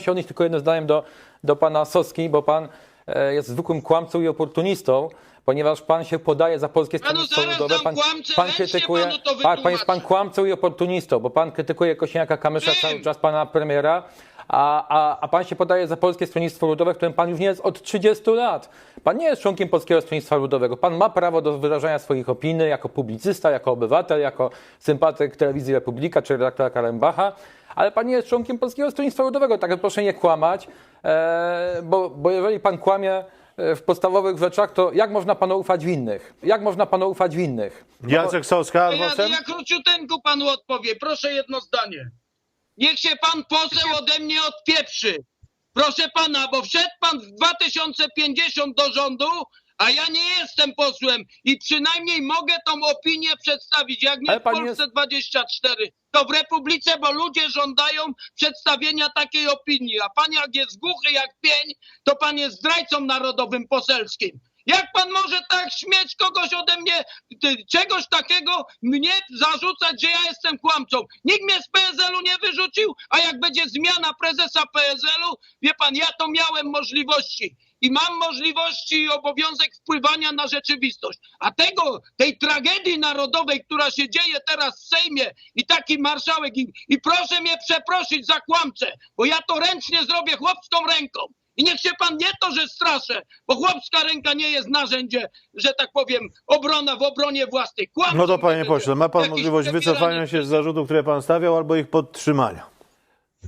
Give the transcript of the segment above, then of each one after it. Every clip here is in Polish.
się odnieść tylko jednym zdaniem do, do pana Soski, bo pan jest zwykłym kłamcą i oportunistą, ponieważ pan się podaje za Polskie Stronnictwo Ludowe. Pan, pan krytykuje. Tak, pan jest pan kłamcą i oportunistą, bo pan krytykuje Kośniaka Kamysza Wiem. cały czas pana premiera. A, a, a pan się podaje za Polskie Stronnictwo Ludowe, w którym pan już nie jest od 30 lat. Pan nie jest członkiem Polskiego Stronnictwa Ludowego. Pan ma prawo do wyrażania swoich opinii jako publicysta, jako obywatel, jako sympatyk telewizji Republika czy redaktora Kalembacha, ale pan nie jest członkiem Polskiego Stronnictwa Ludowego. Tak proszę nie kłamać, e, bo, bo jeżeli pan kłamie e, w podstawowych rzeczach, to jak można panu ufać w innych? Jak można panu ufać w innych? Jacek Soska, Ja, ja króciuteńku panu odpowie. Proszę jedno zdanie. Niech się pan poseł ode mnie odpieprzy. Proszę pana, bo wszedł pan w 2050 do rządu, a ja nie jestem posłem i przynajmniej mogę tą opinię przedstawić. Jak nie Ale w pan Polsce jest- 24, to w Republice, bo ludzie żądają przedstawienia takiej opinii. A pan jak jest głuchy jak pień, to pan jest zdrajcą narodowym poselskim. Jak pan może tak śmieć kogoś ode mnie, ty, czegoś takiego mnie zarzucać, że ja jestem kłamcą? Nikt mnie z PSL-u nie wyrzucił, a jak będzie zmiana prezesa PSL-u, wie pan, ja to miałem możliwości. I mam możliwości i obowiązek wpływania na rzeczywistość. A tego, tej tragedii narodowej, która się dzieje teraz w Sejmie i taki marszałek, i, i proszę mnie przeprosić za kłamcę, bo ja to ręcznie zrobię chłopską ręką. I niech się pan nie to, że straszę, bo chłopska ręka nie jest narzędzie, że tak powiem, obrona w obronie własnej. Kłamcą No to panie pośle, ma pan możliwość wycofania się z zarzutów, które pan stawiał, albo ich podtrzymania.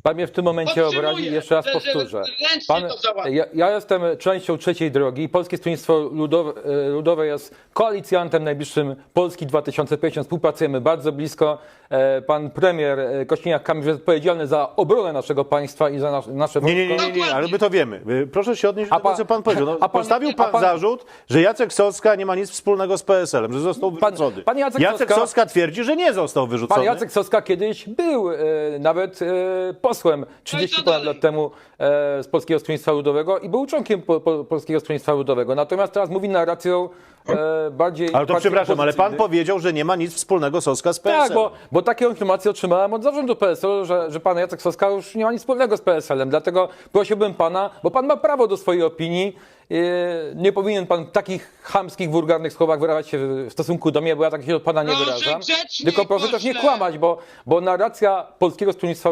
Pan mnie w tym momencie Podtrzymuję, obrazi, jeszcze raz że- że powtórzę. ręcznie Pan, to ja, ja jestem częścią trzeciej drogi. Polskie Stronnictwo Ludowe, e, Ludowe jest koalicjantem najbliższym Polski 2050. Współpracujemy bardzo blisko. E, Pan premier e, Kośniak-Kamysz jest odpowiedzialny za obronę naszego państwa i za nas, nasze Nie, nie, nie, wojsko. nie, nie, ale my to wiemy. Y, Proszę się odnieść A do tego, pan- co pan powiedział. No, a pan- postawił a pan, pan- zarzut, że Jacek Soska nie ma nic wspólnego z PSL-em, że został Pan- wyrzucony. pan Jacek Jacek Soska- Soska twierdzi, że nie został wyrzucony. Pan Jacek Soska kiedyś był e, nawet e, posłem 30 co ponad dalej? lat temu e, z Polskiego Stronnictwa Ludowego i był członkiem po, po, Polskiego Stronnictwa Ludowego. Natomiast teraz mówi narracją e, bardziej. Ale to przepraszam, ale pan powiedział, że nie ma nic wspólnego Soska z PSL-em. Tak, bo, bo taką informację otrzymałem od zarządu PSL, że, że pan Jacek Soska już nie ma nic wspólnego z PSL-em. Dlatego prosiłbym pana, bo pan ma prawo do swojej opinii. e, Nie powinien pan takich chamskich, wulgarnych słowach wyrażać się w- stosunku do mnie, bo ja tak się od pana nie Proszę wyrażam. Tylko proszę też nie kłamać, bo, bo narracja Polskiego Stronnictwa